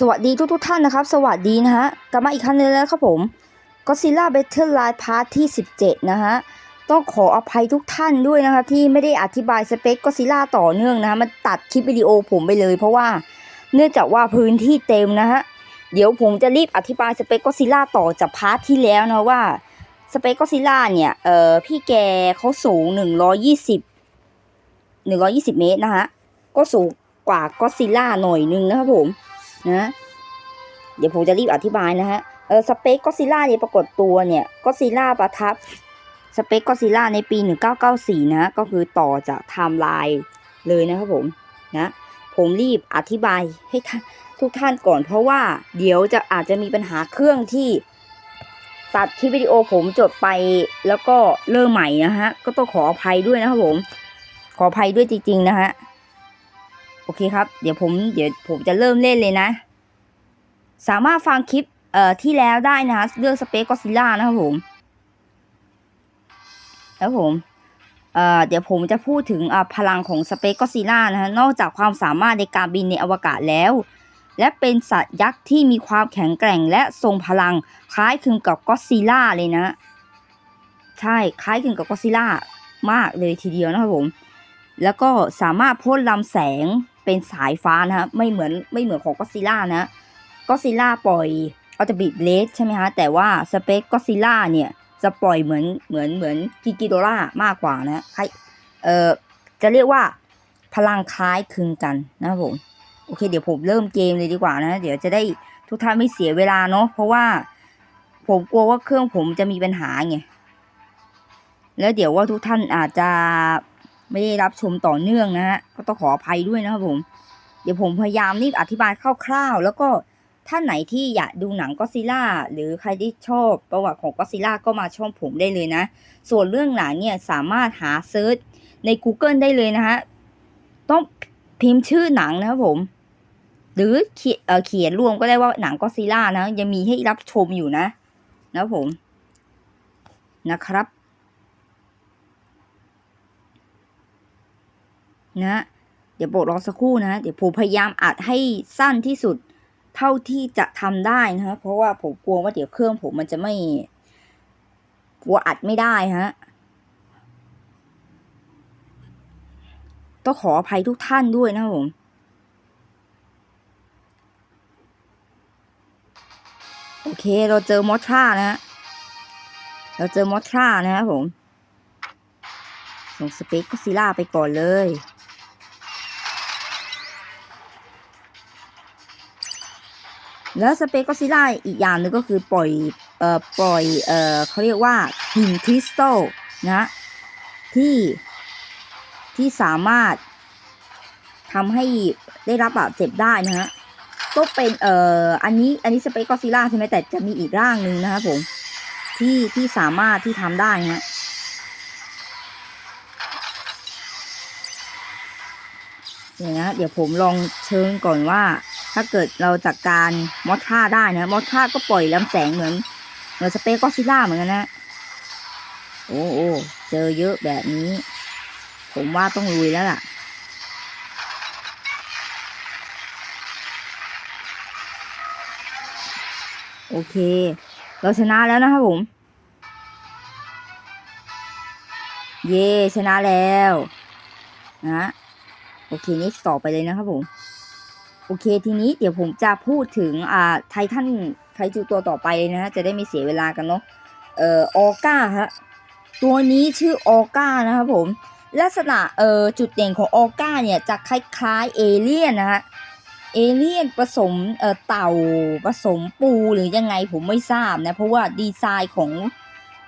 สวัสดีทุกทุกท่านนะครับ สวัสดีนะฮะกลับมาอีกครั้งหนึงแล้วครับผม Godzilla Battle Line Part ที่ 17 นะฮะต้องขออภัยทุกท่านด้วยนะครับที่ไม่ได้อธิบายสเปค Godzilla ต่อเนื่องนะฮะมันตัดคลิปวิดีโอผมไปเลย เพราะว่าเนื่องจากว่าพื้นที่เต็มนะฮะเดี๋ยวผมจะรีบอธิบายสเปค Godzilla ต่อจากพาร์ทที่แล้วนะว่าสเปค Godzilla เนี่ยเอ่อพี่แกเขาสูง 120 120 เมตรนะฮะก็สูงกว่า Godzilla หน่อยนึงนะครับผม นะเดี๋ยวผมจะรีบอธิบายนะฮะเออสเปคก็ซิล่าเนี่ยปรากฏตัวเนี่ยก็ซิล่าประทับสเปคก็ซิล่าในปี 1994 นะ ก็คือต่อจากไทม์ไลน์เลยนะครับผมนะผมรีบอธิบายให้ท่านทุกท่านก่อนเพราะว่าเดี๋ยวจะอาจจะมีปัญหาเครื่องที่ตัดคลิปวิดีโอผมจดไปแล้วก็เริ่มใหม่นะฮะ ก็ต้องขออภัยด้วยนะครับผม ขออภัยด้วยจริง ๆ นะฮะ โอเคครับ เดี๋ยวผมเดี๋ยวผมจะเริ่มเล่นเลยนะ สามารถฟังคลิปเอ่อที่แล้วได้นะคะเรื่องสเปซก็ซิล่านะครับผมแล้วผมเอ่อเดี๋ยวผมจะพูดถึงอ่าพลังของสเปซก็ซิล่านะฮะนอกจากความสามารถในการบินในอวกาศแล้ว และเป็นสัตว์ยักษ์ที่มีความแข็งแกร่งและทรงพลังคล้ายคลึงกับก็ซิล่าเลยนะ ใช่คล้ายคลึงกับก็ซิล่ามากเลยทีเดียวนะครับผมแล้วก็สามารถพ่นลำแสง เป็นสายฟ้านะฮะไม่เหมือนไม่เหมือนของก็ซิล่านะก็ซิล่าปล่อยอัลตบิดเลสใช่ไหมฮะแต่ว่าสเปคก็ซิล่าเนี่ยจะปล่อยเหมือนเหมือนเหมือนกิกิโดล่ามากกว่านะคล้ายเอ่อจะเรียกว่าพลังคล้ายคลึงกันนะครับผมโอเค เดี๋ยวผมเริ่มเกมเลยดีกว่านะ เดี๋ยวจะได้ทุกท่านไม่เสียเวลาเนาะเพราะว่าผมกลัวว่าเครื่องผมจะมีปัญหาไงแล้วเดี๋ยวว่าทุกท่านอาจจะ ไม่ได้รับชมต่อเนื่องนะฮะก็ต้องขออภัยด้วยนะครับผม เดี๋ยวผมพยายามรีบอธิบายคร่าวๆ แล้วก็ท่านไหนที่อยากดูหนังก็ซิล่าหรือใครที่ชอบประวัติของก็ซิล่าก็มาช่องผมได้เลยนะ ส่วนเรื่องหนังเนี่ยสามารถหาเซิร์ชใน Google ได้เลยนะฮะต้องพิมพ์ชื่อหนังนะครับผม หรือเขียนเอ่อเขียนรวมก็ได้ว่าหนังก็ซิล่านะ ยังมีให้รับชมอยู่นะ นะครับผมนะครับ นะเดี๋ยวโปรดรอสักครู่นะ เดี๋ยวผมพยายามอัดให้สั้นที่สุดเท่าที่จะทำได้นะฮะเพราะว่าผมกลัวว่าเดี๋ยวเครื่องผมมันจะไม่กลัวอัดไม่ได้ฮะต้องขออภัยทุกท่านด้วยนะผมโอเค เราเจอมอทรานะฮะ เราเจอมอทรานะครับผม ส่งสเปก็ซิล่าไปก่อนเลย แล้วสเปก็ซิล่าอีกอย่างหนึ่งก็คือปล่อยเอ่อปล่อยเอ่อเขาเรียกว่าหินคริสตัลนะที่ที่สามารถทำให้ได้รับบาดเจ็บได้นะฮะก็เป็นเอ่ออันนี้อันนี้สเปก็ซิล่าใช่ไหมแต่จะมีอีกร่างหนึ่งนะครับผมที่ที่สามารถที่ทำได้นะฮะเดี๋ยวนะเดี๋ยวผมลองเชิญก่อนว่า ถ้าเกิดเราจัดการมอสท่าได้นะมอสท่าก็ปล่อยลำแสงเหมือนเหมือนสเปก็ซิล่าเหมือนกันนะโอ้โอ้เจอเยอะแบบนี้ ผมว่าต้องลุยแล้วล่ะ โอเค เราชนะแล้วนะครับผม เย่ชนะแล้วนะโอเคนี่ต่อไปเลยนะครับผม โอเคทีนี้เดี๋ยวผมจะพูดถึงอ่าไททันไทจูตัวต่อไปเลยนะฮะจะได้ไม่เสียเวลากันเนาะเอ่อออก้าฮะตัวนี้ชื่อออก้านะครับผมลักษณะเอ่อจุดเด่นของออก้าเนี่ยจะคล้ายๆเอเลี่ยนนะฮะเอเลี่ยนผสมเอ่อเต่าผสมปูหรือยังไงผมไม่ทราบนะเพราะว่าดีไซน์ของ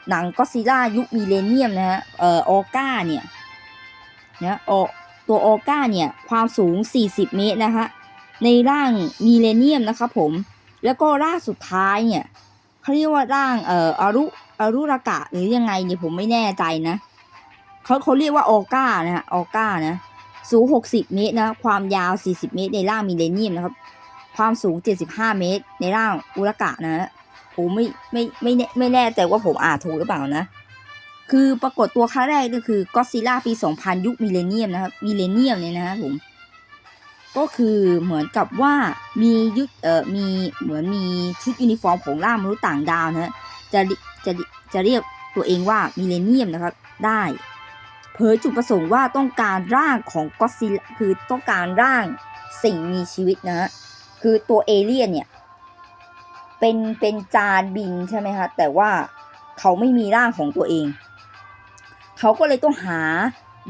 หนังก็ซิล่ายุคมิเลเนียมนะฮะเอ่อออก้าเนี่ยนะออตัวออก้าเนี่ยความสูง 40 เมตรนะคะ ในร่างมีเลเนียมนะครับผม แล้วก็ร่างสุดท้ายเนี่ยเขาเรียกว่าร่างเอ่ออารุอารุรากะหรือยังไงเนี่ยผมไม่แน่ใจนะเขาเขาเรียกว่าออก้านะฮะออก้านะสูง 60 เมตรนะความยาว 40 เมตร ในร่างมีเลเนียมนะครับ ความสูง 75 เมตร ในร่างอุรากะนะฮะผมไม่ไม่ไม่แน่ไม่แน่ใจว่าผมอ่านถูกหรือเปล่านะ คือปรากฏตัวครั้งแรกก็คือก็ซิล่าปี 2000 ยุคมิเลเนียมนะครับมิเลเนียมเนี่ยนะครับผม ก็คือเหมือนกับว่ามียุเอ่อมีเหมือนมีชุดยูนิฟอร์มของล่ามนุษย์ต่างดาวนะฮะจะจะจะเรียกตัวเองว่ามิเลเนียมนะครับได้เผยจุดประสงค์ว่าต้องการร่างของก็ซิลคือต้องการร่างสิ่งมีชีวิตนะฮะคือตัวเอเลี่ยนเนี่ยเป็นเป็นจานบินใช่ไหมคะแต่ว่าเขาไม่มีร่างของตัวเอง เขาก็เลยต้องหา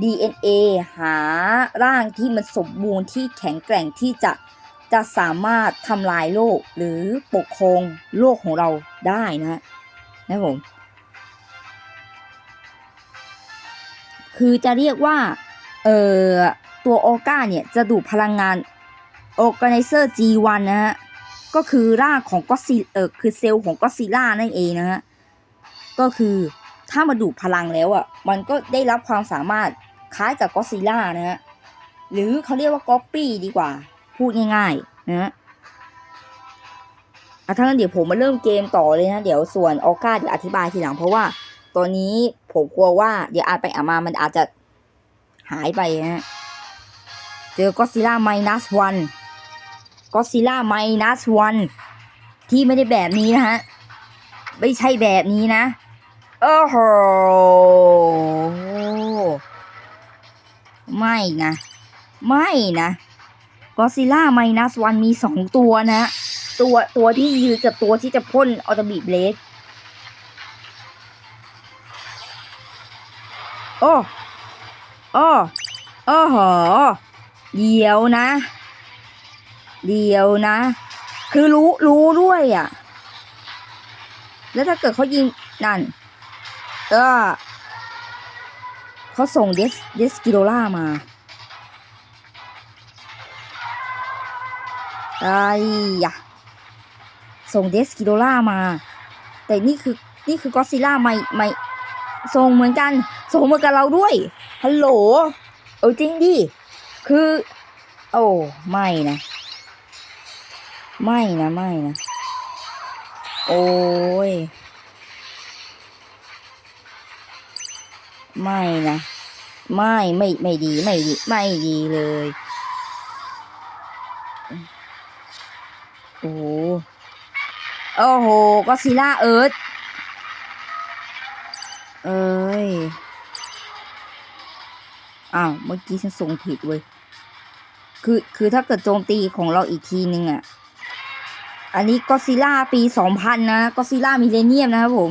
DNA หาร่างที่มันสมบูรณ์ที่แข็งแกร่งที่จะจะสามารถทำลายโลกหรือปกครองโลกของเราได้นะนะผมคือจะเรียกว่าเอ่อตัวออก้าเนี่ยจะดูดพลังงาน Organizer G1 นะฮะก็คือร่างของก็ซิเออคือเซลล์ของก็ซิล่านั่นเองนะฮะก็คือถ้ามาดูดพลังแล้วอะมันก็ได้รับความสามารถ คล้ายกับก็ซิล่านะฮะหรือเขาเรียกว่าก๊อปปี้ดีกว่า พูดง่ายๆนะฮะอะถ้างั้นเดี๋ยวผมมาเริ่มเกมต่อเลยนะ เดี๋ยวส่วนออก้าเดี๋ยวอธิบายทีหลังเพราะว่าตอนนี้ผมกลัวว่าเดี๋ยวอาจไปอามามันอาจจะหายไปนะฮะ เจอก็ซิล่าไมนัสวันก็ซิล่าไมนัสวันที่ไม่ได้แบบนี้นะฮะ ไม่ใช่แบบนี้นะ โอ้โห ไม่นะ ไม่นะก็ซิล่าไมนัสวันมีสองตัวนะ ตัวตัวที่ยืนกับตัวที่จะพ่นออตบิเบลดโอ้โอ้โอ้โหเดี๋ยวนะ เดี๋ยวนะ คือรู้รู้ด้วยอะ แล้วถ้าเกิดเขายิงนั่นก็ เขาส่งเดสเดสกิโดล่ามาไอ้ยะส่งเดสกิโดล่ามา แต่นี่คือนี่คือก็ซิล่าไม่ไม่ส่งเหมือนกันส่งมากับเราด้วยฮัลโหลเออจริงดิคือ โอ้ไม่นะ ไม่นะไม่นะ โอ้ย ไม่นะ ไม่ไม่ไม่ดีไม่ดีไม่ดีเลย โอ้โหโอ้โหก็ซิล่าเอิร์ธเอ้ย อ้าว เมื่อกี้ฉันส่งผิดเว้ย คือ คือถ้าเกิดโจมตีของเราอีกทีนึงอะ อันนี้ก็ซิล่าปีสองพันนะ ก็ซิล่ามิเลเนียมนะครับผม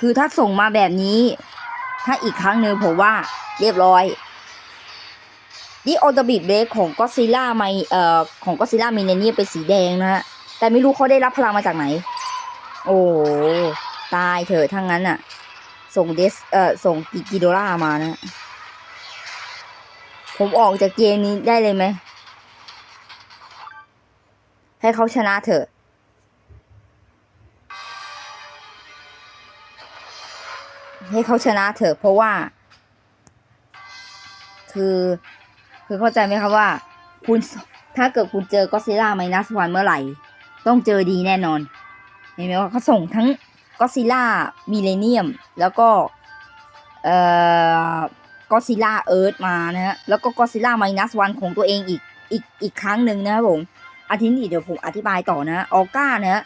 คือถ้าส่งมาแบบนี้ ถ้าอีกครั้งหนึ่งผมว่าเรียบร้อยนี่ออโตบิดเบรกของก็ซิล่าไมเอ่อของก็ซิล่ามิเลเนียเป็นสีแดงนะฮะ แต่ไม่รู้เขาได้รับพลังมาจากไหน โอ้ตายเถอะทั้งนั้นอะส่งเดสเอ่อส่งกิกิโดล่ามานะ ผมออกจากเกมนี้ได้เลยไหม ให้เขาชนะเถอะ ให้เขาชนะเถอะเพราะว่า คือ คือเข้าใจไหมครับว่า คุณถ้าเกิดคุณเจอก็ซิล่าไมนัสวันเมื่อไหร่ ต้องเจอดีแน่นอน เห็นไหมว่าเขาส่งทั้งก็ซิล่ามิเลเนียม แล้วก็ เอ่อก็ซิล่าเอิร์ธมานะฮะ แล้วก็ก็ซิล่าไมนัสวันของตัวเองอีกอีกอีกครั้งหนึ่งนะครับผมอาทิตย์นี้เดี๋ยวผมอธิบายต่อนะออก้านะฮะ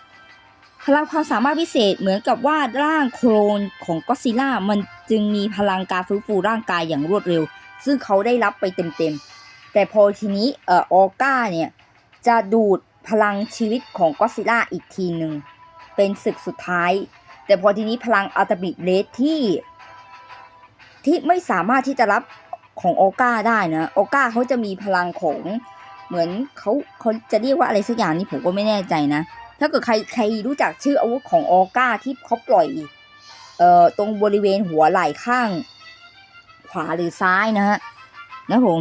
พลังความสามารถพิเศษเหมือนกับว่าร่างโคลนของก็ซิล่ามันจึงมีพลังการฟื้นฟูร่างกายอย่างรวดเร็ว ซึ่งเขาได้รับไปเต็มๆ แต่พอทีนี้เอ่อออก้าเนี่ย จะดูดพลังชีวิตของก็ซิล่าอีกทีหนึ่งเป็นศึกสุดท้าย แต่พอทีนี้พลังอัลตบิเลสที่ ที่ไม่สามารถที่จะรับของออก้าได้นะออก้าเขาจะมีพลังของเหมือนเขาเขาจะเรียกว่าอะไรสักอย่างนี่ผมก็ไม่แน่ใจนะ ถ้าเกิดใครใครรู้จักชื่ออาวุธของออก้าที่เขาปล่อยเอ่อตรงบริเวณหัวไหล่ข้าง ขวาหรือซ้ายนะฮะนะผม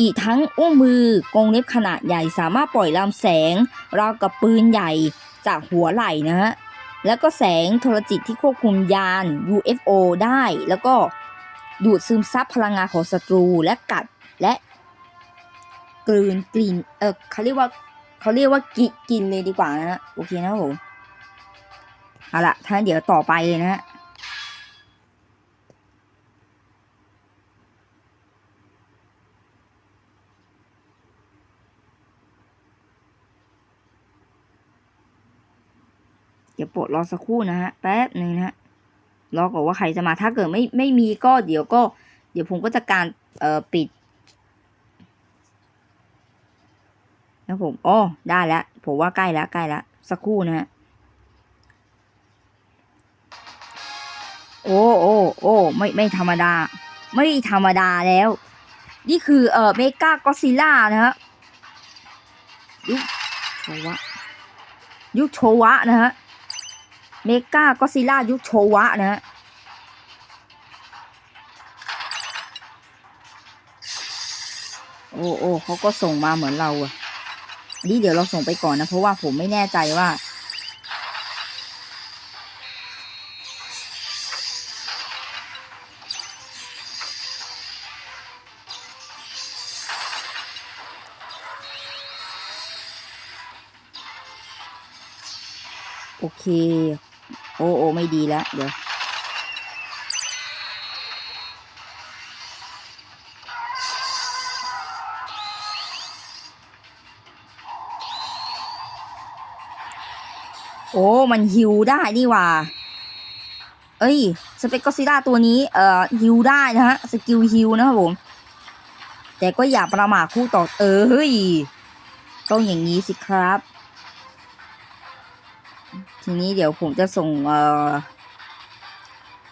อีกทั้งอุ้งมือกรงเล็บขนาดใหญ่สามารถปล่อยลำแสงราวกับปืนใหญ่จากหัวไหล่นะฮะแล้วก็แสงโทรจิตที่ควบคุมยาน UFO ได้ แล้วก็ดูดซึมซับพลังงานของศัตรูและกัดและกลืนกลิ่นเออเขาเรียกว่า เขาเรียกว่ากิกินเลยดีกว่านะโอเคนะผมเอาละท่านเดี๋ยวต่อไปเลยนะฮะเดี๋ยวปลดรอสักครู่นะฮะแป๊บหนึ่งนะฮะรอก่อนว่าใครจะมาถ้าเกิดไม่ไม่มีก็เดี๋ยวก็ เดี๋ยวผมก็จะการเอ่อปิด นะผมอ๋อได้แล้ว ผมว่าใกล้แล้วใกล้แล้วสักครู่นะฮะ โอ้โอ้โอ้ไม่ไม่ธรรมดา ไม่ธรรมดาแล้ว นี่คือเอ่อเมกาก็ซิล่านะฮะยุคโชวะ ยุคโชวะนะฮะ เมกาก็ซิล่ายุคโชวะนะฮะโอ้โอ้เขาก็ส่งมาเหมือนเราอะ นี้เดี๋ยวเราส่งไปก่อนนะ เพราะว่าผมไม่แน่ใจว่าโอเค โอ้โอ้ไม่ดีแล้ว เดี๋ยว อ้ มันฮิวได้นี่ว่า เอ้ย สเปกกอซิล่าตัวนี้ เอ่อฮิวได้นะฮะ สกิลฮิวนะครับผม แต่ก็อย่าประมาทคู่ต่อ เออเฮ้ย ต้องอย่างนี้สิครับ ทีนี้เดี๋ยวผมจะส่ง เอ่อ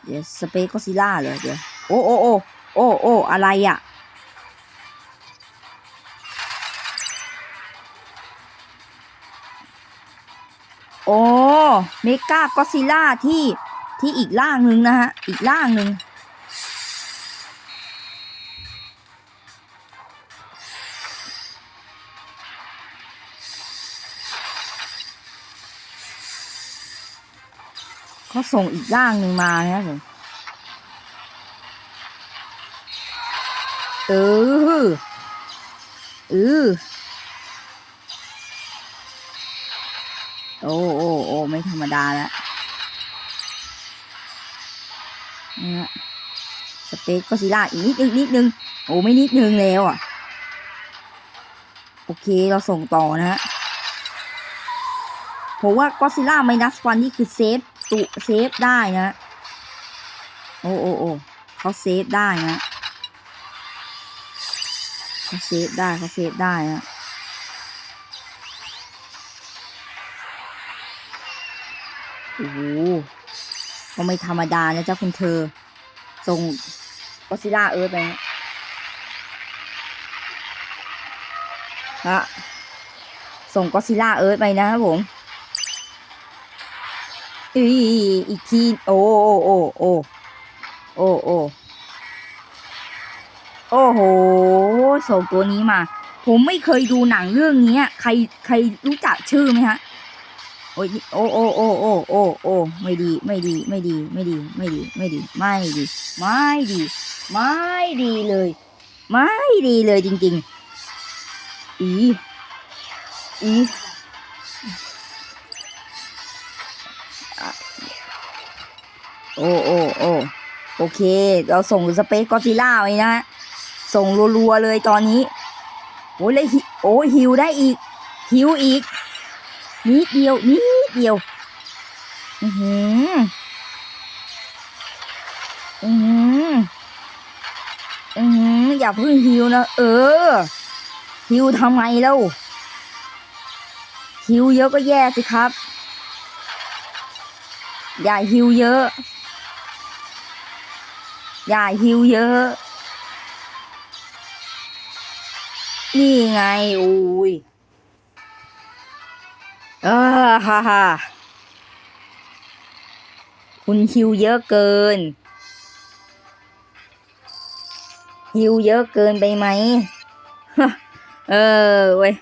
เดี๋ยวสเปกกอซิล่าเลยเดี๋ยว โอ้โอ้โอ้โอ้โอ้อะไรอะ โอ้เมกาก็ซิล่าที่ที่อีกล่างหนึ่งนะฮะ อีกล่างหนึ่งเขาส่งอีกล่างหนึ่งมานะผมเออเออ โอ้โอ้โอ้ไม่ธรรมดาแล้วนะฮะสเปซก็ซิล่าอีกนิดนึงนิดนึง โอ้ไม่นิดนึงแล้วอะ โอเคเราส่งต่อนะฮะผมว่าก็ซิล่าไมนัสวันนี่คือเซฟตุเซฟได้นะ โอ้โอ้โอ้เขาเซฟได้นะเขาเซฟได้เขาเซฟได้นะ โอ้โหก็ไม่ธรรมดานะเจ้าคุณเธอ ส่งก็ซิล่าเอิร์ธไปฮะส่งก็ซิล่าเอิร์ธไปนะครับผมอีอีกที โอ้โอ้โอ้โอ้โอ้โอ้โอ้โหส่งตัวนี้มา ผมไม่เคยดูหนังเรื่องนี้ใครใครรู้จักชื่อไหมฮะ โอ้ยโอ้โอ้โอ้โอ้โอ้โอ้ไม่ดีไม่ดีไม่ดีไม่ดีไม่ดีไม่ดีไม่ดี ไม่ดี ไม่ดีเลย ไม่ดีเลยจริง ๆ อีอีโอ้โอ้โอ้โอเค เราส่งสเปซกอซิล่าไปนะ ส่งรัวๆเลยตอนนี้ โอ้ยเลยโอ้ยฮิวได้อีก ฮิวอีก นิดเดียวนิดเดียว อือหือ อือหือ อือหือ อย่าเพิ่งฮิวนะ เออ ฮิวทำไมแล้วฮิวเยอะก็แย่สิครับ อย่าฮิวเยอะ อย่าฮิวเยอะ นี่ไง อุ้ย เออฮ่าฮ่าคุณฮิวเยอะเกิน ฮิวเยอะเกินไปไหมเออเว้ย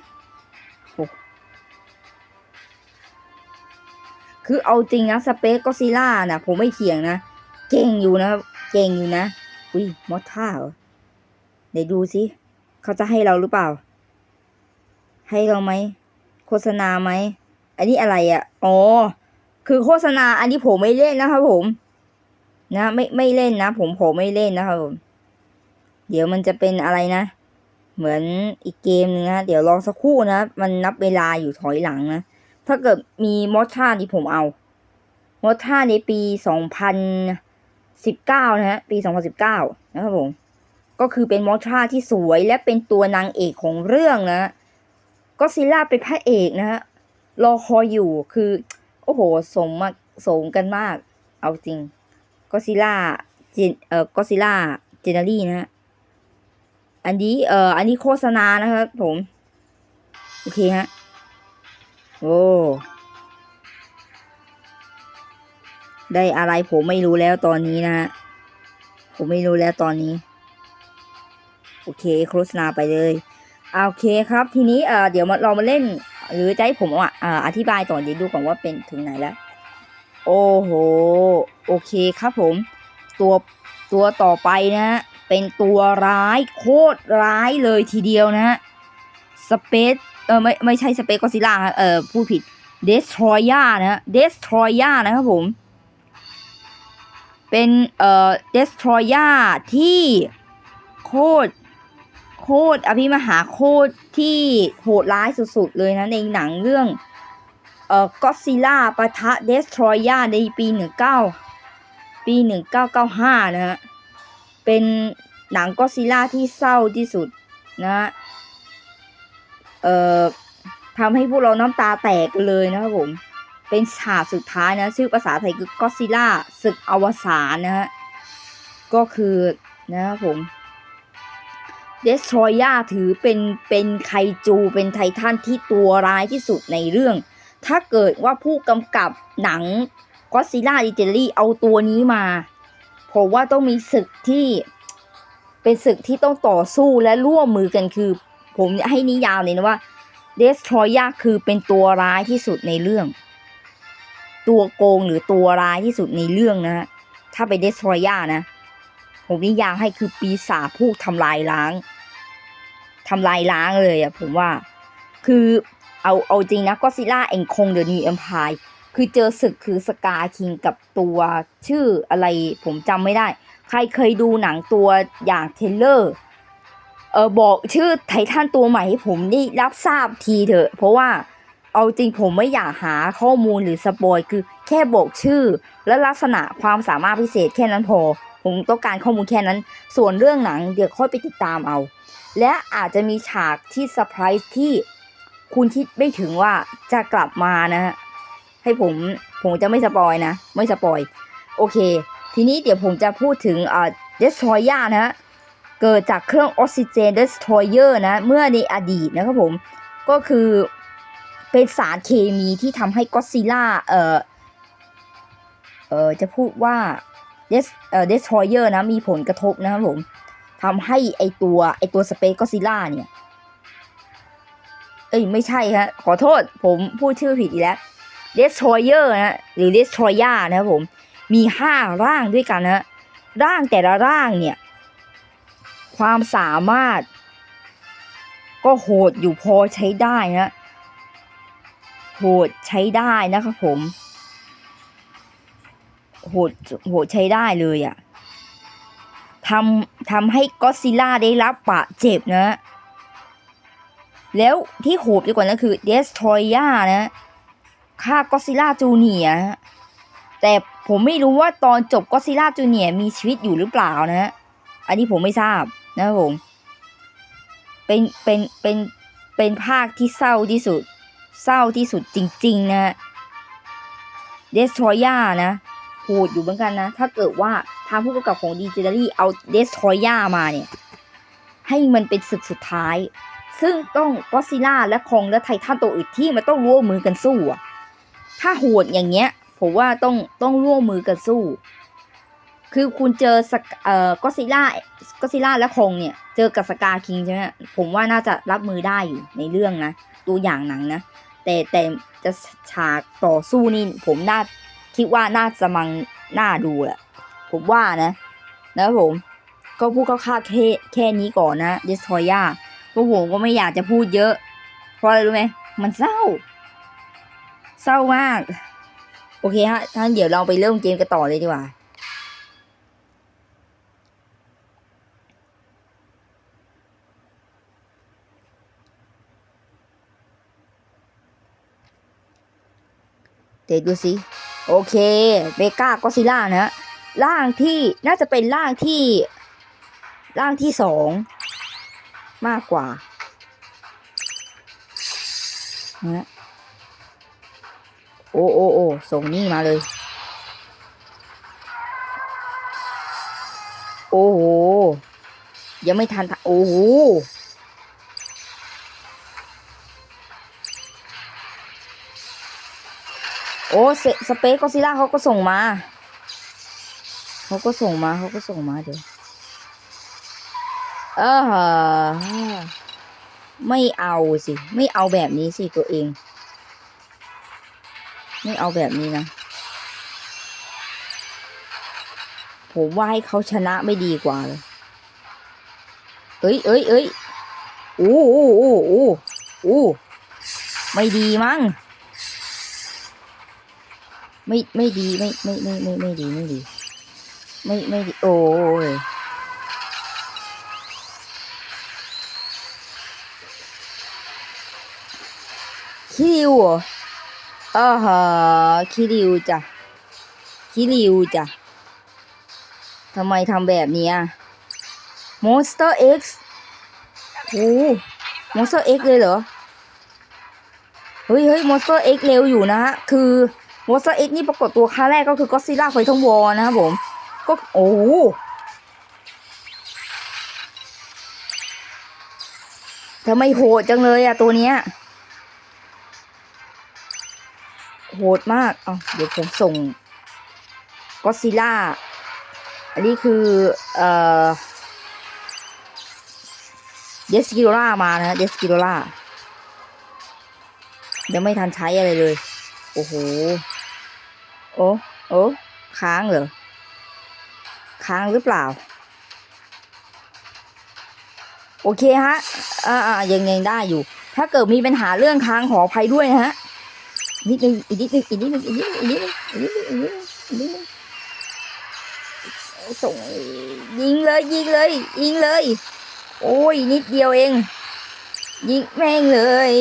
คือเอาจริงนะสเปซก็ซิล่านะผมไม่เถียงนะ เก่งอยู่นะ เก่งอยู่นะ อุ้ยมอสท่าเหรอเดี๋ยวดูสิเขาจะให้เราหรือเปล่า ให้เราไหม โฆษณาไหม อันนี้อะไรอะ่ะ อ๋อ คือโฆษณา อันนี้ผมไม่เล่นนะครับผม นะ ไม่ไม่เล่นนะ ผมผมไม่เล่นนะครับผม เดี๋ยวมันจะเป็นอะไรนะ เหมือนอีกเกมนึงนะ เดี๋ยวรอสักครู่นะ มันนับเวลาอยู่ถอยหลังนะ ถ้าเกิดมีมอชชาที่ผมเอา มอทราในปีสองพันสิบเก้านะฮะ ปีสองพันสิบเก้านะครับผม ก็คือเป็นมอทราที่สวยและเป็นตัวนางเอกของเรื่องนะก็ซิล่าเป็นพระเอกนะฮะ รอคอยอยู่คือ โอ้โห สมมากสมกันมาก เอาจริงก็ซิล่าเจนเอ่อก็ซิล่าเจเนอรี่นะฮะอันนี้เอ่ออันนี้โฆษณานะครับผม โอเคฮะ โอ้ได้อะไรผมไม่รู้แล้วตอนนี้นะฮะ ผมไม่รู้แล้วตอนนี้ โอเคโฆษณาไปเลย โอเคครับ ทีนี้เอ่อเดี๋ยวมาเรามาเล่น หรือจะให้ผมอะอ่าอธิบายต่อเดี๋ยวดูก่อนว่าเป็นถึงไหนแล้ว โอ้โห โอเคครับผม ตัวตัวต่อไปนะเป็นตัวร้ายโคตรร้ายเลยทีเดียวนะสเปซเออไม่ไม่ใช่สเปซก็ซิล่าเออพูดผิดเดสทรอยานะเดสทรอยานะครับผม เป็นเอ่อเดสทรอยาที่โคตร โคตรอภิมหาโคตรที่โหดร้ายสุดๆ เลยนะ ในหนังเรื่องเอ่อก็ซิล่าปะทะเดสทรอยาในปีหนึ่งเก้าปีหนึ่งเก้าเก้าห้านะฮะ เป็นหนังก็ซิล่าที่เศร้าที่สุดนะฮะ เอ่อทำให้พวกเราน้ำตาแตกเลยนะครับผม เป็นฉากสุดท้ายนะ ชื่อภาษาไทยคือก็ซิล่าศึกอวสานนะฮะ ก็คือนะครับผม เดสทรอยาถือเป็นเป็นไคจูเป็นไททันที่ตัวร้ายที่สุดในเรื่อง ถ้าเกิดว่าผู้กำกับหนังก็ซิล่าดิเจลี่เอาตัวนี้มาผมว่าต้องมีศึกที่เป็นศึกที่ต้องต่อสู้และร่วมมือกันคือ ผมให้นิยามเลยนะว่าเดสทรอยาคือเป็นตัวร้ายที่สุดในเรื่อง ตัวโกงหรือตัวร้ายที่สุดในเรื่องนะฮะถ้าเป็นเดสทรอยานะ ผมนิยามให้คือปีศาจผู้ทำลายล้างทำลายล้างเลยอะผมว่า คือเอาเอาจริงนะก็ซิล่าเองคงเดอะนิวเอ็มพายคือเจอศึกคือสกาคิงกับตัวชื่ออะไรผมจำไม่ได้ ใครเคยดูหนังตัวอย่างเทเลอร์ เออบอกชื่อไททันตัวใหม่ให้ผมได้รับทราบทีเถอะ เพราะว่าเอาจริงผมไม่อยากหาข้อมูลหรือสปอยคือแค่บอกชื่อ และลักษณะความสามารถพิเศษแค่นั้นพอ ผมต้องการข้อมูลแค่นั้น ส่วนเรื่องหนังเดี๋ยวค่อยไปติดตามเอา และอาจจะมีฉากที่เซอร์ไพรส์ที่คุณคิดไม่ถึงว่าจะกลับมานะฮะให้ผมผมจะไม่สปอยนะ ไม่สปอย โอเค ทีนี้เดี๋ยวผมจะพูดถึงเอ่าเดสทรอยานะฮะเกิดจากเครื่องออกซิเจนเดสทรอยเออร์นะเมื่อในอดีตนะครับผมก็คือเป็นสารเคมีที่ทำให้ก็ซิลล่าเอ่อเอ่อจะพูดว่า เดสเอ่อเดสทรอยเออร์นะมีผลกระทบนะครับผมทำให้ไอตัวไอตัวสเปซก็ซิล่าเนี่ย เอ้ยไม่ใช่ฮะขอโทษผมพูดชื่อผิดอีกแล้ว Destroyer นะหรือ Destroyer นะครับผมมีห้าร่างด้วยกันนะร่างแต่ละร่างเนี่ย ความสามารถ ก็โหดอยู่พอใช้ได้นะโหดใช้ได้นะครับผม โหดโหดใช้ได้เลยอะ่ะทำทำให้ก็อดซิล่าได้รับบาดเจ็บนะ แล้วที่โหดไปกว่านั้นคือ Destroyer นะฆ่าก็อดซิล่าจูเนียแต่ผมไม่รู้ว่าตอนจบก็อดซิล่าจูเนียมีชีวิตอยู่หรือเปล่านะฮะอันนี้ผมไม่ทราบนะครับผม เป็นเป็นเป็นเป็นภาคที่เศร้าที่สุด เศร้าที่สุดจริง ๆ นะฮะ Destroyer นะ โหดอยู่เหมือนกันนะ ถ้าเกิดว่าทางผู้กำกับของดีเจเนอรี่เอา Destroyer มาเนี่ย ให้มันเป็นศึกสุดท้าย ซึ่งต้องก็ซิล่าและคองและไททันตัวอื่นที่มันต้องร่วมมือกันสู้อะถ้าโหดอย่างเงี้ย ผมว่าต้องต้องร่วมมือกันสู้ คือคุณเจอสกเอ่อก็ซิล่าก็ซิล่าและคองเนี่ย เจอกับสกาคิงใช่ไหมผมว่าน่าจะรับมือได้อยู่ในเรื่องนะ ตัวอย่างหนังนะ แต่แต่จะฉากต่อสู้นี่ผมน่า คิดว่าน่าจะมังน่าดูแหละผมว่านะนะครับผม ก็พูดคร่าวๆแค่แค่นี้ก่อนนะเดสทอยาพวกผมก็ไม่อยากจะพูดเยอะ เพราะอะไรรู้ไหมมันเศร้า เศร้ามาก โอเคฮะท่านเดี๋ยวเราไปเริ่มเกมกันต่อเลยดีกว่าเดี๋ยวดูสิ โอเคเมกาก็ซิล่านะฮะร่างที่น่าจะเป็นร่างที่ร่างที่สองมากกว่านะฮะโอ้โอ้โอ้ส่งนี่มาเลย โอ้โหยังไม่ทันทโอ้โห โอ้เซสเปซก็ซิล่าเขาก็ส่งมา เขาก็ส่งมาเขาก็ส่งมาเดี๋ยวเออไม่เอาสิ ไม่เอาแบบนี้สิตัวเอง ไม่เอาแบบนี้นะ ผมว่าให้เขาชนะไม่ดีกว่าเลย เอ้ยเอ้ยเอ้ยอู้อู้อู้อู้อู้ไม่ดีมั้ง ไม่ไม่ดีไม่ไม่ไม่ไม่ไม่ดีไม่ดี ไม่ไม่ดีโอ้ยคิริวอ่าฮะคิริวจ้ะคิริวจ้ะทำไมทำแบบนี้อะ Monster X โอ้ Monster X เลยเหรอ เฮ้ยเฮ้ย Monster X เร็วอยู่นะฮะ คือ Monster X นี่ปรากฏตัวครั้งแรกก็คือ Godzilla Fighting War นะครับผม ก็โอ้โหทำไมโหดจังเลยอะตัวเนี้ย โหดมาก เอาเดี๋ยวผมส่ง Godzilla อันนี้คือ เอ่อเดสกิโ r ล่ามานะเดสกิโ r ล่ายังไม่ทันใช้อะไรเลย โอ้โห โอ้โอ้ค้างเหรอ ค้างหรือเปล่า โอเคฮะ อ่าอ่ายังยังได้อยู่ ถ้าเกิดมีปัญหาเรื่องค้างขออภัยด้วยนะฮะ นิดนึง อีกนิดนึง อีกนิดนึง อีกนิดนึง อีกนิดนึง อีกนิดนึง อีกนิดนึงอีกนิดนึงส่งยิงเลยยิงเลย ยิงเลย โอ้ยนิดเดียวเอง ยิงแม่งเลย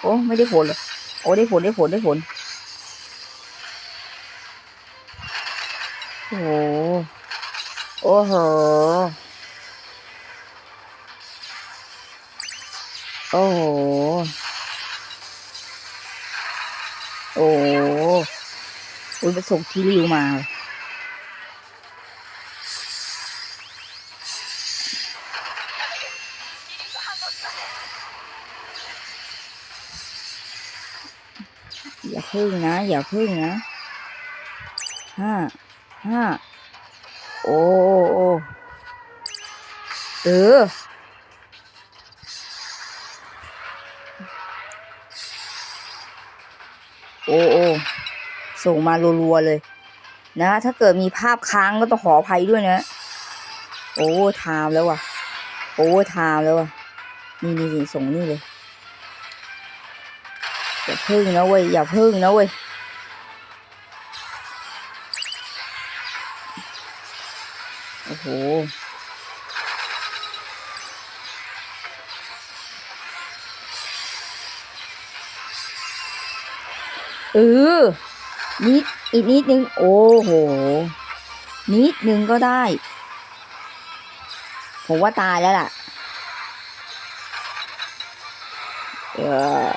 โอ้ไม่ได้ผลเลย โอ้ได้ผลได้ผลได้ผล โอ้โห โอ้โห โอ้โห โอ้โหอุ้ยไปส่งที่ริวมา พึ่งนะ อย่าพึ่งนะห้าห้าโอ้โอ้เออโอ้โอ้ส่งมารัวๆเลย นะ ถ้าเกิดมีภาพค้างก็ต้องขออภัยด้วยนะ โอ้ไทม์แล้วว่ะ โอ้ไทม์แล้วว่ะ นี่นี่นี่ส่งนี่เลย อย่าพึ่งนะเว้ยอย่าพึ่งนะเว้ยโอ้โหเออนิดอีกนิดนึง โอ้โห นิดนึงก็ได้ ผมว่าตายแล้วล่ะ เออ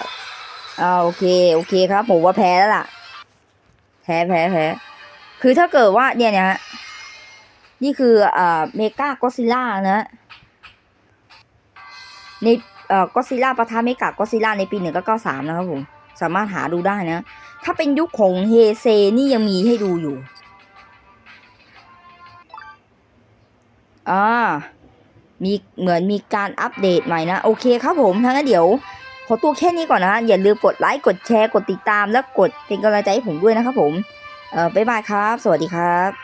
อ่าโอเคโอเคครับผมว่าแพ้แล้วล่ะ แพ้แพ้แพ้คือถ้าเกิดว่าเนี่ยเนะฮะนี่คืออ่าเมกาก็ซิล่านะในเอ่อก็ซิล่าปะทะเมกาก็ซิล่าในปีหนึ่งก็เก้าสามนะครับผมสามารถหาดูได้นะ ถ้าเป็นยุคของเฮเซนี่ยังมีให้ดูอยู่อ่ามีเหมือนมีการอัปเดตใหม่นะ โอเคครับผมทั้งนั้นเดี๋ยว ขอตัวแค่นี้ก่อนนะอย่าลืมกดไลค์กดแชร์กดติดตามและกดเป็นกำลังใจให้ผมด้วยนะครับผมเอ่อบ๊ายบายครับ สวัสดีครับ